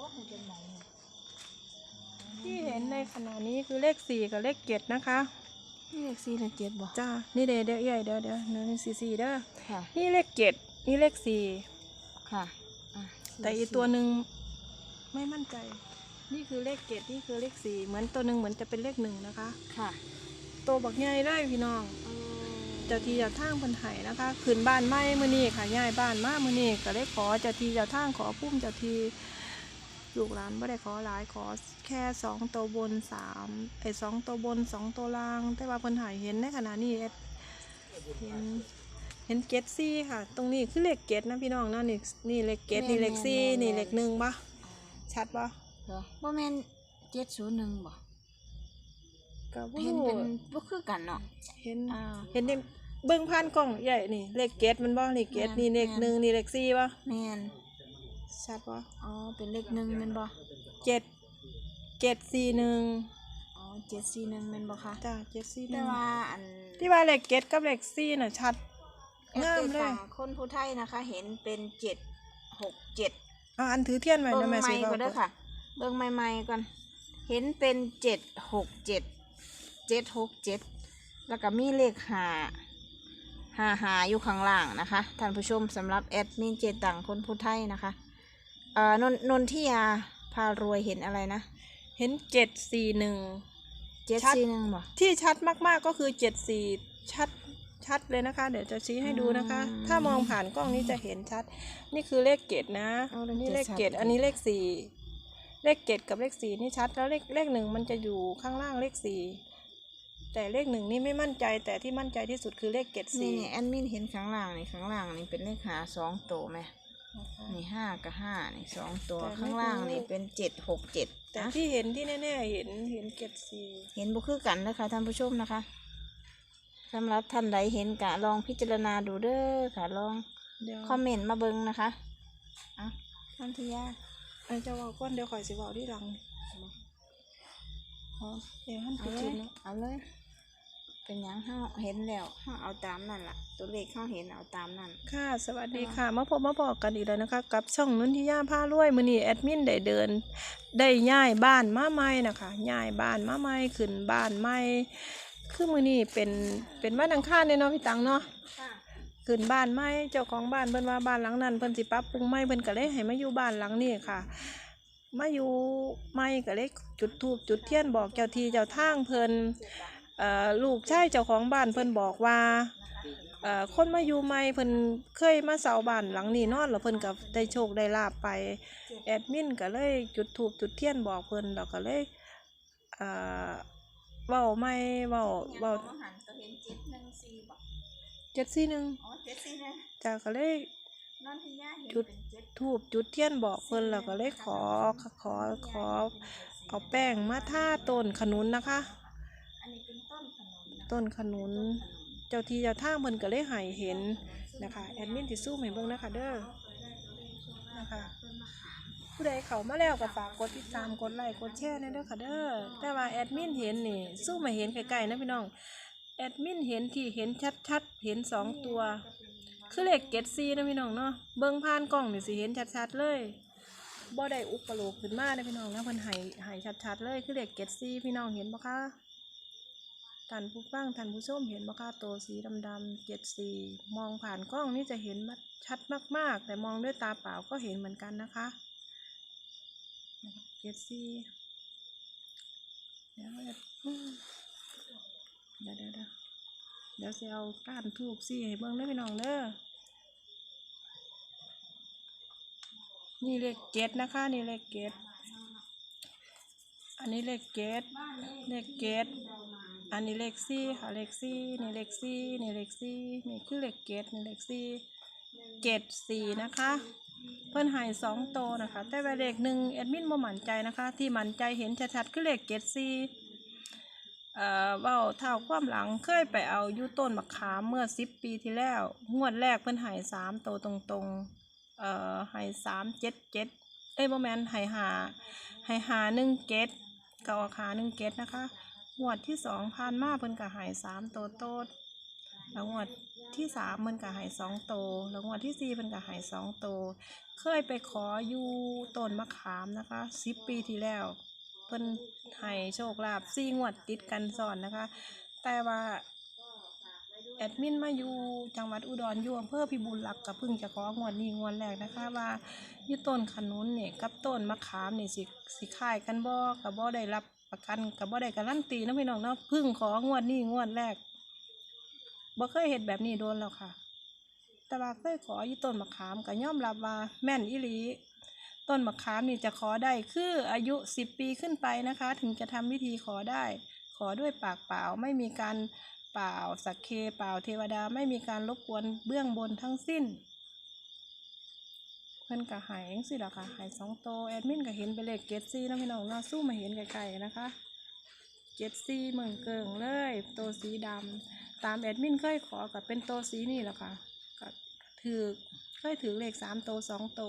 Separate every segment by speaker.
Speaker 1: บ่ฮู้จังไหนเนี่ย
Speaker 2: ที่เห็นในขณะนี้คือเลขสี่กับเลขเจ็ดนะคะ
Speaker 1: นี่เลขสี่เลขเจ็ดบ่
Speaker 2: จ้านี่เดี๋ยวเดี๋ยวใหญ่เดี๋ยวเดี๋ยวหนึ่งสี่สี่เด้อ
Speaker 1: ค่ะ
Speaker 2: นี่เลขเจ็ดนี่เลขสี่
Speaker 1: ค่ะอะ
Speaker 2: แต่อีกตัวหนึ่งไม่มั่นใจ นี่คือเลขเจ็ดนี่คือเลขสี่เหมือนตัวหนึ่งเหมือนจะเป็นเลขหนึ่งนะคะ
Speaker 1: ค่ะ
Speaker 2: ตัวบักใหญ่ได้พี่น้อง
Speaker 1: เออ
Speaker 2: เจ้าที่เจ้าทางเพิ่นไห้นะคะขึ้นบ้านไม้มื้อนี้ค่ะย้ายบ้านมามื้อนี้ก็ได้ขอเจ้าที่เจ้าทางขอพุ่มเจ้าที่ ลูกหลานไม่ได้ขอหลายขอแค่สองตัวบนสามไอ้สองตัวบนสองตัวล่าง แต่ว่าเพิ่นไห้เห็นในขณะนี้เอ็ดเห็นเห็นเกตซี่ค่ะ ตรงนี้คือเลขเกตนะพี่น้องนะนี่นี่เลขเกตนี่เลขซี่นี่เลขหนึ่งปะชัดปะ
Speaker 1: เหรอบ่แม่นเจ็ดศูนย์หนึ่งบ่
Speaker 2: ก็บ่
Speaker 1: เห็น
Speaker 2: รู้
Speaker 1: เป็นบ่คือกันเนาะ
Speaker 2: เห็น
Speaker 1: อ่า
Speaker 2: เห็นยังเบิ่งผ่านกล้องใหญ่นี่เลขเกตมันบ่นี่เกต
Speaker 1: แม่น
Speaker 2: นี่เลข
Speaker 1: แม่น
Speaker 2: หนึ่งนี่เลขซี่ปะ
Speaker 1: แม่น
Speaker 2: ชัดปะ
Speaker 1: อ๋อ เป็นเลขหนึ่งแม่นบ่
Speaker 2: เจ็ดเจ็ดสี่หนึ่ง
Speaker 1: อ๋อเจ็ดสี่หนึ่งแม่นบ่คะ
Speaker 2: จ้าเจ็ดสี่ห
Speaker 1: แต่
Speaker 2: นึ่ง
Speaker 1: ว่าอัน
Speaker 2: ที่ว่าเลขเกตกับเลขซี่น่ะชัด
Speaker 1: แอป
Speaker 2: งาม
Speaker 1: เปิ
Speaker 2: เลย
Speaker 1: ต่างคนผู้ไทยนะคะ เห็นเป็นเจ็ดหกเจ็ด
Speaker 2: อ่าอันถือเทียนไว้
Speaker 1: เบิ้
Speaker 2: นะ
Speaker 1: ง
Speaker 2: แม่
Speaker 1: ใหม่
Speaker 2: สิ
Speaker 1: ก่อนเด้อค่ะ เบิ้งใหม่ๆก่อน เห็นเป็นเจ็ดหกเจ็ด เจ็ดหกเจ็ด แล้วก็มีเลขหาหาหาอยู่ข้างล่างนะคะ ท่านผู้ชมสำหรับแอดมินเจตังคนผู้ไทยนะคะ เอ่อนนนนทิยาพารวยเห็นอะไรนะ
Speaker 2: เห็นเจ็ดสี่หนึ่ง
Speaker 1: เจ็ด
Speaker 2: ชัด
Speaker 1: สี่หนึ่งบ่
Speaker 2: ที่ชัดมากๆก็คือเจ็ดสี่ชัดชัดเลยนะคะ เดี๋ยวจะชี้ให้ดูนะคะถ้ามองผ่านกล้องนี้จะเห็นชัด นี่คือเลขเกตนะ
Speaker 1: เอาเลข
Speaker 2: นี่
Speaker 1: จ็ด
Speaker 2: เลข
Speaker 1: ชัด
Speaker 2: เกตอันนี้เลขสี่เลขเกตกับเลขสี่นี่ชัด แล้วเลขเลขหนึ่งมันจะอยู่ข้างล่างเลขสี่แต่เลขหนึ่งนี่ไม่มั่นใจแต่ที่มั่นใจที่สุดคือเลขเกต
Speaker 1: นี่
Speaker 2: สี่
Speaker 1: นี่แอดมินเห็นข้างล่างนี่ข้างล่างนี่เป็นเลขหาสองตัวไหม
Speaker 2: นะคะ
Speaker 1: นี่ห้ากับห้านี่สองตัว
Speaker 2: แต่ไม่
Speaker 1: ข้างล่าง
Speaker 2: รู้
Speaker 1: นี่เป็นเจ็ดหกเจ็ด
Speaker 2: แต่
Speaker 1: นะ
Speaker 2: ที่เห็นที่แน่ๆเห็นเห็นเกตสี่
Speaker 1: เห็นบุคือกันนะคะท่านผู้ชมนะคะสำหรับท่านใดเห็นกะลองพิจารณาดูเด้อค่ะลอง
Speaker 2: เดี๋ยว
Speaker 1: คอมเมนต์มาเบิ่งนะคะอะท่านทิยา
Speaker 2: ไอ้เจ้าว่าก้อนเดี๋ยวข่อยสิบอกที่หลังอ๋อเดี๋ยวหันไป
Speaker 1: เอาเล
Speaker 2: กิ
Speaker 1: ย
Speaker 2: นเนาะ
Speaker 1: เอาเลย เป็นหยังเฮาเห็นแล้วเฮาเอาตามนั่นล่ะ ตัวเลขเฮาเห็นเอาตามนั่น
Speaker 2: ค่ะ สวัสดีค่ะ มาพบมาบอกกันอีกแล้วนะคะ กับช่องนุ่นที่ย่าผ้ารวยมือนี้แอดมินได้เดิน ได้ย้ายบ้านมาใหม่นะคะย้ายบ้านมาใหม่ขึ้นบ้านใหม่คือมือนี้เป็นเป็นบ้านอังคารเนี่ยเนาะพี่ตังเนาะขึ้นบ้านใหม่เจ้าของบ้านเพิ่นว่าบ้านหลังนั้นเพิ่นสิปรับปรุงใหม่เพิ่นก็เลยให้มาอยู่บ้านหลังนี้ค่ะ มาอยู่ใหม่ก็เลยจุดธูปจุดเทียนบอกเจ้าที่เจ้าทางเพิ่น เอ่อลูกชายเจ้าของบ้านเพิ่นบอกว่าเอ่อคนมาอยู่ใหม่เพิ่นเคยมาเสาบ้านหลังนี้นอนแล้วเพิ่นก็ได้โชคได้ลาบไปแอดมินก็เลยจุดธูปจุดเทียนบอกเพิ่นแล้วก็เลยเอ่อเว้าไม่เว้าเว้า
Speaker 1: หันตัวเห็นเจ็ดหนึ่งสี่บ่
Speaker 2: เจ็ดสี่หนึ่ง
Speaker 1: อ๋อเจ็ดสี่หนึ่ง
Speaker 2: จ้าก็เลย
Speaker 1: นนทิยาเห็น
Speaker 2: จุด
Speaker 1: เป็นเจ็ด
Speaker 2: ทูบจุดเทียนบอกเพิ่นแล้วก็เลยขอขอขอเอาแป้งมาท่าต้นขนุนนะคะ
Speaker 1: อัน นี้เป็นต้นขนุนนะ
Speaker 2: ต้นขนุน เจ้าที่เจ้าทางเพิ่นก็เลยให้เห็นนะคะแอดมินที่สู้ให้เบิ่งนะคะเด้อนะคะ ผู้ใดเขามาแล้วก็ฝากกดติดตามกดไลค์กดแชร์นะเด้อค่ะเด้อแต่ว่าแอดมินเห็นนี่สู้มาเห็นไกลๆนะพี่น้องแอดมินเห็นที่เห็นชัดๆเห็นสองตัว คือเลขเกตซีนะพี่น้องเนาะเบิ่งผ่านกล้องนี่สิเห็นชัดๆเลยบ่ได้อุปโลกขึ้นมานะพี่น้องนะเพิ่นให้ให้ชัดๆเลยคือเลขเกตซีพี่น้องเห็นบ่คะ ท่านผู้ฟังท่านผู้ชมเห็นบ่คะตัวสีดำๆเจ็ดสีมองผ่านกล้องนี่จะเห็นมัดชัดมากๆ แต่มองด้วยตาเปล่าก็เห็นเหมือนกันนะคะเจ็ดซีเดี๋ยวอืมเดี๋ยวเดี๋ยวเดี๋ยวเดี๋ยวจะเอาก้านทูบซี่ให้เบิ่งเด้พี่น้องเด้อนี่เลขเกตนะคะ นี่เลขเกตอันนี้เลขเกตเลขเกต อันนี้เลขซี่ค่ะเลขซี่นี่เลขซี่นี่เลขซี่นี่คือเลขเกตนี่เลขซี่เกตสี่นะคะ เพิ่นหายสองโตนะคะ แต่ว่าเลขหนึ่งแอดมินบ่มั่นใจนะคะ ที่มั่นใจเห็นชัดๆคือเลขเกตสี่เอ่อเว้าเท่าความหลังเคยไปเอายู่ต้นมะขามเมื่อสิบปีที่แล้ว งวดแรกเพิ่นหายสามโตตรงๆเอ่อหายสามเจ็ดเจ็ดเอ้ยบ่แมนหายหาหายหาหนึ่งเกตเก่าขาหนึ่งเกตนะคะ งวดที่สองผ่านมาเพิ่นก็หายสามโตโตดแล้วงวดที่สามมันก็หายสองโต แล้วงวดที่สี่มันก็หายสองโต เคยไปขออยู่ต้นมะขามนะคะสิบปีที่แล้ว เพิ่นให้โชคลาภสี่งวดติดกันซ้อนนะคะ แต่ว่าแอดมินมาอยู่จังหวัดอุดรอยู่อำเภอพิบูลรักษ์กับพิ่งจะของวดนี้งวดแรกนะคะว่าอยู่ต้นขนุนเนี่ยกับต้นมะขามเนี่ยสิสิคล้ายกันบ่กับบ่ได้รับ ประกันกับบ่ได้การันตีนะพี่น้องเนาะพิ่งของวดนี้งวดแรกบ่เคยเห็นแบบนี้โดนแล้วค่ะแต่ว่าเคยขออยู่ต้นมะขามก็ย่อมรับว่าแม่นอีหลีต้นมะขามนี่จะขอได้คืออายุ 10 ปีขึ้นไปนะคะ ถึงจะทำพิธีขอได้ ขอด้วยปากเปล่าไม่มีการเปล่าสักเคเปล่าเทวดาไม่มีการรบกวนเบื้องบนทั้งสิ้น พิ่นก็หายเองสิล่ะค่ะหายสองโตแอดมินก็เห็นไปนเลขเกตซี่นะพี่น้องเนาะสู้มาเห็นไกลๆนะคะเกตซี่เมืองเกิงเลยโตสีดำตามแอดมินเคยขอกับเป็นโตสีนี่แหละค่ะก็ถือเคยถือเลขสามโตสองโต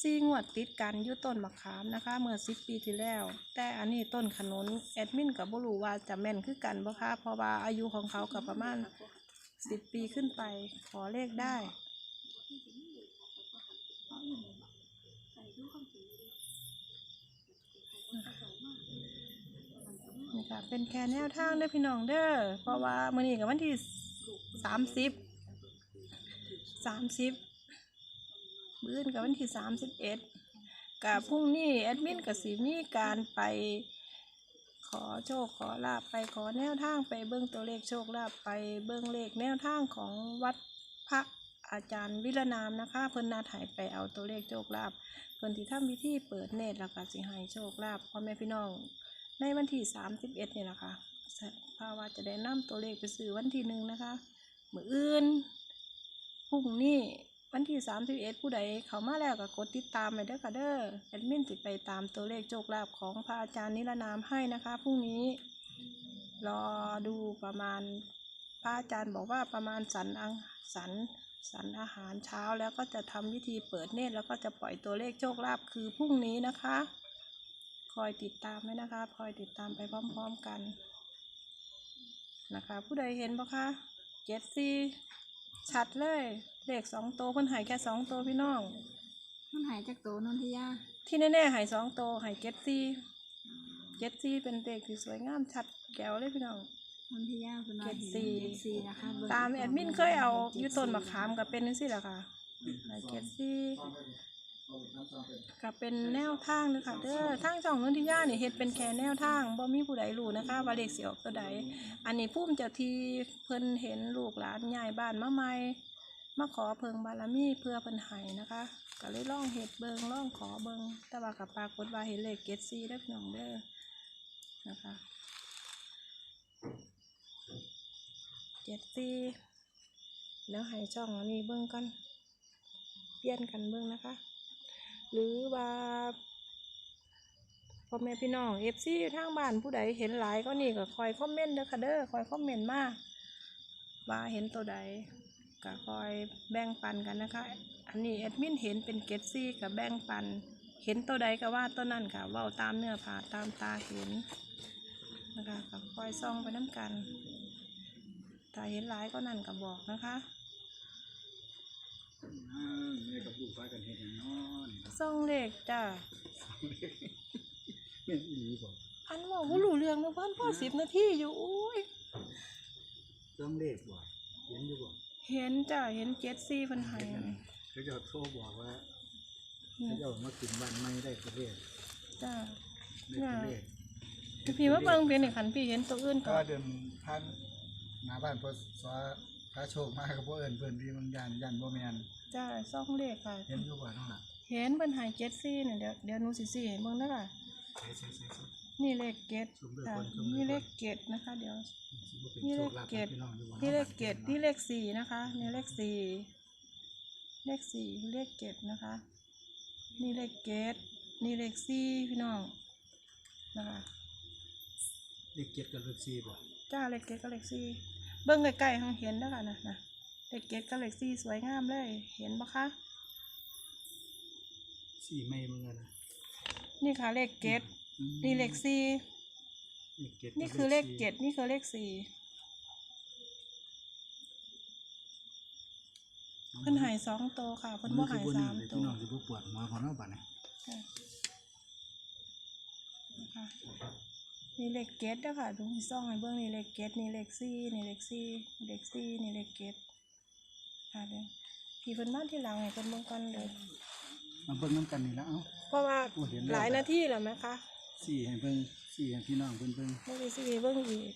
Speaker 2: ซีงวดติดกันยู่ต้นมะขามนะคะ เมื่อสิบปีที่แล้ว แต่อันนี้ต้นขนุนแอดมินกับบ่รู้ว่าจะแม่นคือกันบ่คะเพราะว่าอายุของเขากับประมาณสิบปีขึ้นไปขอเลขได้ ค่ะเป็นแค่แนวทางเด้อพี่น้องเด้อเพราะว่ามื้อนี้กับวันที่สามสิบสามสิบมื้อนกับวันที่สามสิบเอ็ดกับพรุ่งนี้แอดมินกับสีมีการไปขอโชคขอลาบไปขอแนวทางไปเบิ้องตัวเลขโชคลาบไปเบิ้องเลขแนวทางของวัดพระอาจารย์วิรนามนะคะ เพิ่นนาถ่ายไปเอาตัวเลขโชคลาบเพิ่นที่ทำพิธีเปิดเนตรแล้วก็สิให้โชคลาบพ่อแม่พี่น้อง ในวันที่สามสิบเอ็ดนี่แหละค่ะภาวาจะได้นำตัวเลขไปซื้อวันที่หนึ่งนะคะมืออื่นพรุ่งนี้วันที่สามสิบเอ็ดผู้ใดเข้ามาแล้วก็กดติดตามไปเด้อค่ะเด้อแอดมินติไปตามตัวเลขโชคลาภของพระอาจารย์นิรนามให้นะคะพรุ่งนี้รอดูประมาณพระอาจารย์บอกว่าประมาณสันอังสันสันอาหารเช้าแล้วก็จะทำพิธีเปิดเนตรแล้วก็จะปล่อยตัวเลขโชคลาภคือพรุ่งนี้นะคะ คอยติดตามไว้นะคะ คอยติดตามไปพร้อมๆกัน นะคะ ผู้ใดเห็นปะคะเจ็ดสี่ชัดเลยเลขสองตัวเพิ่นใหายแค่สองตัวพี่น้อง
Speaker 1: มันหายจากโตวนนทิยา
Speaker 2: ที่แน่ๆใหายสองตัวใหายเจ็ดสี่เจ็ดสี่เป็นเลขที่สวยงามชัดแก้วเลยพี่น้อง
Speaker 1: นนทิยาคุณว่า
Speaker 2: เจ็ด
Speaker 1: เห็น
Speaker 2: สี่
Speaker 1: เจ็ดสี่นะคะเบิ่ง
Speaker 2: ตามแอดมินเคยเอาอยู่ต้นมะขามกับเป็นนั่นสิแหละค่ะเจ็ดสี่ กับเป็นแนวทางนะคะเด้อทางช่องนนทิยาเนี่ยเฮ็ดเป็นแค่แนวทางบ่มีผู้ใดรู้นะคะว่าเลขสิออกตัวใดอันนี้พุ่มเจ้าที่เพิ่นเห็นลูกหลานยายบ้านมาใหม่มาขอเพิงบารมีเพื่อเพิ่นให้นะคะก็เลยล่องเห็ดเบิงล่องขอเบิงแต่ว่ากับปรากฏว่าเห็นเลขเกตซีได้อพี่น้องเด้อนะคะเจ็ดซีแล้วให้ช่องอันนี้เบิ้งกันเปลี่ยนกันเบิ้งนะคะ หรือว่าพ่อแม่พี่น้องเอฟซีทางบ้านผู้ใดเห็นหลายก็นี่ก็คอยคอมเมนต์เด้อค่ะเด้อคอยคอมเมนต์มาว่าเห็นตัวใดก็คอยแบ่งปันกันนะคะ อันนี้แอดมินเห็นเป็นเกตซี่กับแบ่งปัน เห็นตัวใดก็ว่าตัวนั้นค่ะว่าตามเนื้อผ่าตามตาเห็นนะคะก็คอยซ่องไปน้ำกันถ้าเห็นหลายก็นั่นก็บอกนะคะ
Speaker 3: กับลูกฟ้ากันเฮ็ดหยังเนาะนี่เนาะ
Speaker 2: ซ่องเลขจ้า
Speaker 3: แม่นอีหลีบ่
Speaker 2: อันว่าบ่รู้เรื่องนะเพื่อนพ่อสิบนาทีอยู่อุ้ย
Speaker 3: ต้องเลขบ่เห็นอยู่บ่
Speaker 2: เห็นจ้าเห็นเจ็ดซี่เพิ่นให้
Speaker 3: เขาจะโทรบอกว่าเขาจะเอามากินบ้านไม่ได้ประเทศ
Speaker 2: จ้า
Speaker 3: ได้ประเทศ
Speaker 2: พี่ว่าเบิ่งเป็นขันพี่เห็นตัวอื่น
Speaker 3: ก็
Speaker 2: ก่อน
Speaker 3: เดินผ่านหน้าบ้านพอสอพระโชคมากับพวกเอิ้นเพิ่นที่มันย่านย่านบ่แม่น
Speaker 2: จ้าซ่องเลขค่ะ
Speaker 3: เห็นอยู่บ่น้องล่ะ
Speaker 2: เห็นเพิ่นให้เจ็ดซี่เนี่ยเดี๋ยวเดี๋ยวหนูสิสิให้เบิ่งเด้อค่ะ
Speaker 3: ใช่ๆๆ
Speaker 2: นี่เลขเกต
Speaker 3: ซุ่มด้วย
Speaker 2: จ้ะ
Speaker 3: คนซุ่มด้วยคน
Speaker 2: นี่เลขเกตนะคะ เดี๋ยว
Speaker 3: ๆสิบ่เป็น
Speaker 2: นี่
Speaker 3: โช
Speaker 2: เล
Speaker 3: ค
Speaker 2: ข
Speaker 3: ลาภ
Speaker 2: เก
Speaker 3: ให้
Speaker 2: ต
Speaker 3: พี่น้องอยู่บ่
Speaker 2: นี่เลขเกตนี่เลขสี่นะคะนี่เลขสี่เลขสี่เลขเกตนะคะ นี่เลขเกตนี่เลขสี่พี่น้องนะคะ
Speaker 3: เลขเจ็ดกับเลขสี่บ่
Speaker 2: จ้าเลขเกตกับเลขสี่เบิ้งใกล้ๆของเห็นนะคะนะนะ เลขเกตกับเลขสี่สวยงามเลย เห็นปะคะ
Speaker 3: สี่ไม่มึงอะนะ
Speaker 2: นี่ค่ะเลขเกต
Speaker 3: อืม
Speaker 2: นี่เลขสี่
Speaker 3: เลขจ็ด
Speaker 2: นี่
Speaker 3: กับ
Speaker 2: คือเลข
Speaker 3: สี่
Speaker 2: เกตนี่คือเลขสี่เพิ่นใหายสองโตวค่ะเพิ่นบ่ใหายสาม
Speaker 3: เลย
Speaker 2: โต
Speaker 3: พี่
Speaker 2: ว
Speaker 3: น้องสิบ่ปวดหัวของเราบัดนี้
Speaker 2: นะคะนี่เลขเกตเด้อค่ะดูที่ซ่องให้เบิ่งนี่เลขเกตนี่เลขสี่นี่เลขสี่เลขสี่นี่เลขเกต ค่ะเด้อพี่เพิ่นมาที่หลังให้เพิ่นเบิ่งก่อนเลย
Speaker 3: มาเบิ่งน้ำกันนี่แล้วเอ้า
Speaker 2: เพราะว่า
Speaker 3: โอ้เห็นแล้ว
Speaker 2: หลายนาทีแล้วไหมคะ
Speaker 3: สี่ให้เบิ่งสี่ให้พี่น้องเพิ่นเบิ่ง
Speaker 2: บ่ได้สิเบิ่งอีก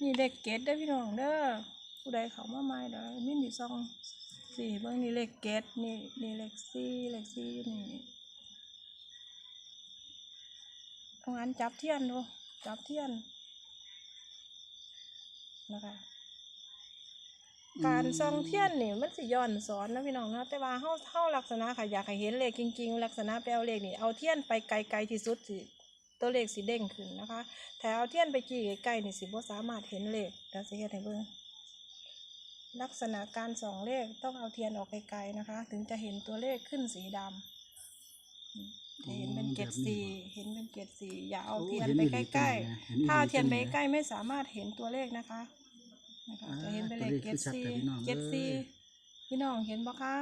Speaker 2: นี่เลขเกตเด้อพี่น้องเด้อผู้ใดเข้ามาใหม่เด้อมีนี่ซ่องสี่เบิ่งนี่เลขเกตนี่นี่เลขสี่เลขสี่นี่เอางั้นจับเทียนดูจับเทียนนะคะ การส่องเทียนนี่มันสิย้อนสอนนะพี่น้องนะแต่ว่าเฮาเฮาลักษณะค่ะอยากให้เห็นเลขจริง ๆ ลักษณะไปเอาเลขนี่เอาเทียนไปไกลๆที่สุดสิตัวเลขสิเด้งขึ้นนะคะถ้าเอาเทียนไปจี้ใกล้ๆนี่สิบ่สามารถเห็นเลขเดี๋ยวสิเฮ็ดให้เบิ่งลักษณะการส่องเลขต้องเอาเทียนออกไกลๆนะคะ ถึงจะเห็นตัวเลขขึ้นสีดำอืมจะเห็นเป็นเกล็ดสีเห็นเป็นเกล็ดสีอย่าเอาเทียนไปใกล้ๆถ้าเอาเทียนไปใกล้ไม่สามารถเห็นตัวเลขนะคะ นะคะจะเห็นเป็นเลขเกตซีเกตซีพี่น้องเห็นบ่คะ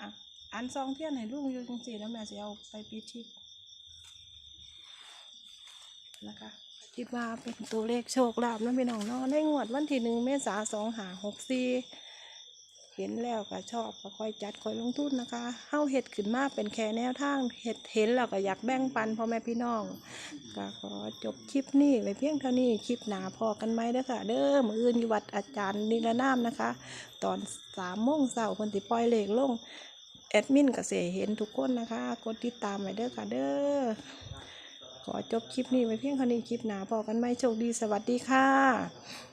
Speaker 2: อะอันซองเทียนให้ลุงอยู่จังสี่แล้วแม่จะเอาไปปิดชิปนะคะคิดว่าเป็นตัวเลขโชคลาภนะพี่น้องเนาะในงวดวันที่หนึ่งเมษาสองหาหกสี่ เห็นแล้วก็ชอบก็ค่อยจัดค่อยลงทุนนะคะเฮาเห็ดขึ้นมาเป็นแค่แนวทางเห็ดเห็นแล้วก็อยากแบ่งปันพ่อแม่พี่น้องก็ขอจบคลิปนี้ไว้เพียงเท่านี้คลิปหนาพอกันไหมเด้อค่ะเด้อมืออื่นอยู่วัดอาจารย์นิรนามนะคะ ตอนสามโมงเช้าคนติปล่อยเลขลงแอดมินก็เสียเห็นทุกคนนะคะกดติดตามไว้เด้อค่ะเด้อขอจบคลิปนี้ไว้เพียงเท่านี้คลิปหนาพอกันไหมโชคดีสวัสดีค่ะ